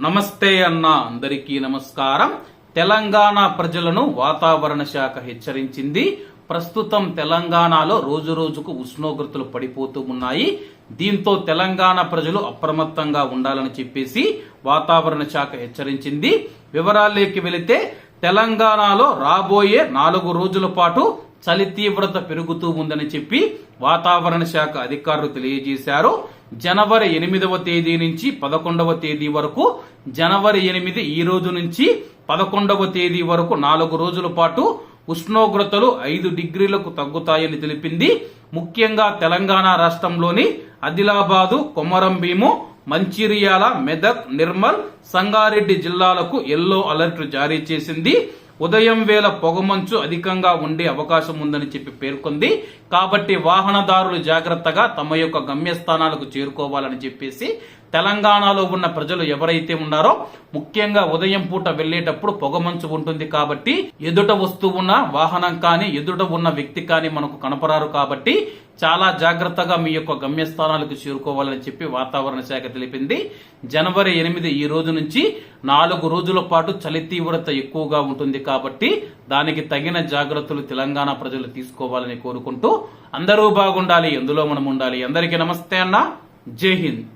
నమస్తే అన్న అందరికీ నమస్కారం. తెలంగాణ ప్రజలను వాతావరణ శాఖ హెచ్చరించింది. ప్రస్తుతం తెలంగాణలో రోజు రోజుకు ఉష్ణోగ్రతలు పడిపోతూ ఉన్నాయి. దీంతో తెలంగాణ ప్రజలు అప్రమత్తంగా ఉండాలని చెప్పేసి వాతావరణ శాఖ హెచ్చరించింది. వివరాల్లోకి వెళితే తెలంగాణలో రాబోయే నాలుగు రోజుల పాటు చలి తీవ్రత పెరుగుతూ ఉందని చెప్పి వాతావరణ శాఖ అధికారులు తెలియజేశారు. జనవరి ఎనిమిదవ తేదీ నుంచి పదకొండవ తేదీ వరకు జనవరి ఎనిమిది ఈ రోజు నుంచి పదకొండవ తేదీ వరకు నాలుగు రోజుల పాటు ఉష్ణోగ్రతలు ఐదు డిగ్రీలకు తగ్గుతాయని తెలిపింది. ముఖ్యంగా తెలంగాణ రాష్ట్రంలోని ఆదిలాబాదు కొమరంభీము మంచిర్యాల మెదక్ నిర్మల్ సంగారెడ్డి జిల్లాలకు ఎల్లో అలర్ట్ జారీ చేసింది. ఉదయం వేళ పొగమంచు అధికంగా ఉండే అవకాశం ఉందని చెప్పి పేర్కొంది. కాబట్టి వాహనదారులు జాగ్రత్తగా తమ యొక్క గమ్యస్థానాలకు చేరుకోవాలని చెప్పేసి తెలంగాణలో ఉన్న ప్రజలు ఎవరైతే ఉన్నారో ముఖ్యంగా ఉదయం పూట వెళ్ళేటప్పుడు పొగమంచు ఉంటుంది కాబట్టి ఎదుట వస్తూ ఉన్న వాహనం కానీ ఎదుట ఉన్న వ్యక్తి కానీ మనకు కనపరారు కాబట్టి చాలా జాగ్రత్తగా మీ యొక్క గమ్యస్థానాలకు చేరుకోవాలని చెప్పి వాతావరణ శాఖ తెలిపింది. జనవరి ఎనిమిది ఈ రోజు నుంచి నాలుగు రోజుల పాటు చలి తీవ్రత ఎక్కువగా ఉంటుంది కాబట్టి దానికి తగిన జాగ్రత్తలు తెలంగాణ ప్రజలు తీసుకోవాలని కోరుకుంటూ అందరూ బాగుండాలి ఎందులో మనం ఉండాలి. అందరికీ నమస్తే అన్న. జై హింద్.